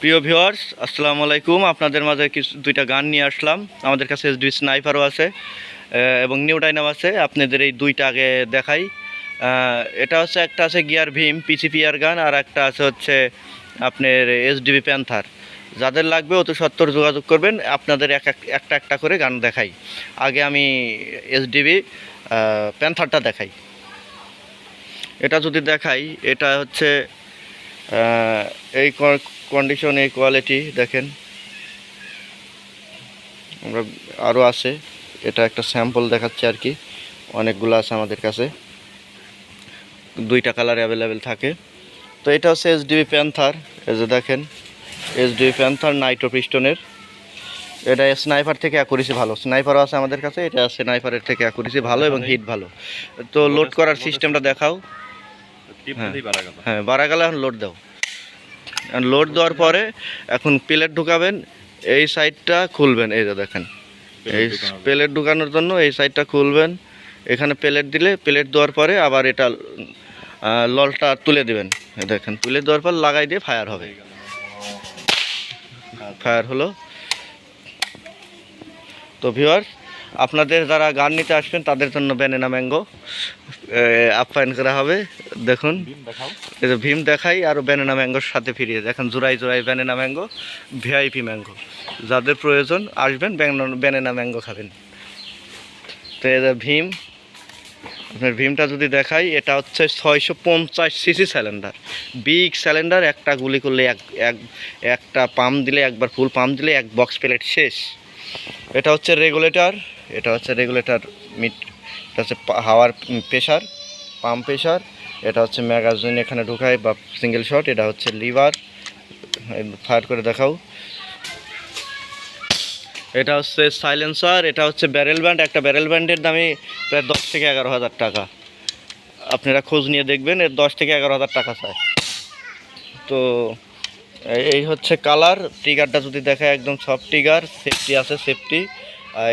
প্রিয় ভিউয়ার্স, আসসালামু আলাইকুম। আপনাদের মাঝে কিছু দুইটা গান নিয়ে আসলাম। আমাদের কাছে এসডি স্নাইপারও আছে এবং নিউ ডাইনাম আছে। আপনাদের এই দুইটা আগে দেখাই। এটা হচ্ছে একটা আছে গিয়ার ভীম, পিসিপিআর গান, আর একটা আছে হচ্ছে আপনার এসডিবি প্যান্থার। যাদের লাগবে অত সত্তর যোগাযোগ করবেন। আপনাদের এক এক- একটা একটা করে গান দেখাই। আগে আমি এসডিবি প্যান্থারটা দেখাই। এটা যদি দেখাই, এটা হচ্ছে এই কন্ডিশন এই কোয়ালিটি দেখেন। আমরা আরও আছে। এটা একটা স্যাম্পল দেখাচ্ছে আর কি। অনেকগুলো আছে আমাদের কাছে। দুইটা কালার অ্যাভেলেবেল থাকে। তো এটা হচ্ছে এসডিবি প্যান্থার এই যে দেখেন এসডিবি প্যান্থার নাইট্রো পিস্টনের এটা স্নাইপার থেকে অ্যাকুরেসি ভালো। স্নাইপারও আছে আমাদের কাছে। এটা স্নাইপারের থেকে অ্যাকুরেসি ভালো এবং হিট ভালো। তো লোড করার সিস্টেমটা দেখাও। হ্যাঁ। হ্যাঁ বাড়া গেলে এখন লোড দাও। লোড দেওয়ার পরে এখন প্লেট ঢুকাবেন এই সাইডটা খুলবেন এই যে দেখেন। এই প্লেট ঢুকানোর জন্য এই সাইডটা খুলবেন। এখানে প্লেট দিলে প্লেট দেওয়ার পরে আবার এটা ললটা তুলে দিবেন। দেখেন তুলে দেওয়ার পর লাগাই দিয়ে ফায়ার হবে। ফায়ার হলো। তো ভিউয়ার আপনাদের যারা গান নিতে আসবেন তাদের জন্য ব্যানেনা ম্যাঙ্গো আপ্যায়ন করা হবে। দেখুন ভীম দেখাই আর ব্যানানা ম্যাঙ্গোর সাথে ফিরিয়ে। দেখেন জোড়াই জোড়াই ব্যানানা ম্যাঙ্গো ভিআইপি ম্যাঙ্গো যাদের প্রয়োজন, আসবেন ব্যানানা ম্যাঙ্গো খাবেন। তো যে ভীম, আপনার ভীমটা যদি দেখাই, এটা হচ্ছে ছয়শো পঞ্চাশ সিসি সিলিন্ডার বিগ সিলিন্ডার একটা গুলি করলে এক এক, একটা পাম্প দিলে, একবার ফুল পাম্প দিলে এক বক্স প্লেট শেষ। এটা হচ্ছে রেগুলেটর এটা হচ্ছে রেগুলেটর মিট এটা হচ্ছে হাওয়ার প্রেশার পাম্প প্রেশার এটা হচ্ছে ম্যাগাজিন এখানে ঢুকায় বা সিঙ্গেল শট এটা হচ্ছে লিভার ফায়ার করে দেখাও। এটা হচ্ছে সাইলেন্সার এটা হচ্ছে ব্যারেল ব্যান্ড একটা ব্যারেল ব্যান্ডের দামই প্রায় দশ থেকে এগারো হাজার টাকা। আপনারা খোঁজ নিয়ে দেখবেন, এর দশ থেকে এগারো হাজার টাকা চায় তো এই- হচ্ছে কালার ট্রিগারটা যদি দেখায় একদম সব ট্রিগার সেফটি আছে সেফটি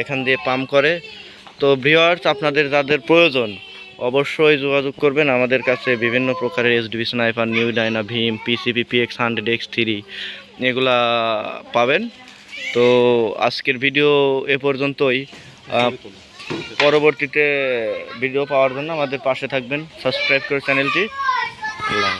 এখান দিয়ে পাম্প করে। তো ভিওয়ার্স আপনাদের যাদের প্রয়োজন, অবশ্যই যোগাযোগ করবেন আমাদের কাছে। বিভিন্ন প্রকারের SDB sniper new Dyna Bhim PCP PX hundred X three এগুলা পাবেন। তো আজকের ভিডিও এ পর্যন্তই। পরবর্তীতে ভিডিও পাওয়ার জন্য আমাদের পাশে থাকবেন। সাবস্ক্রাইব করে চ্যানেলটি আল্লাহ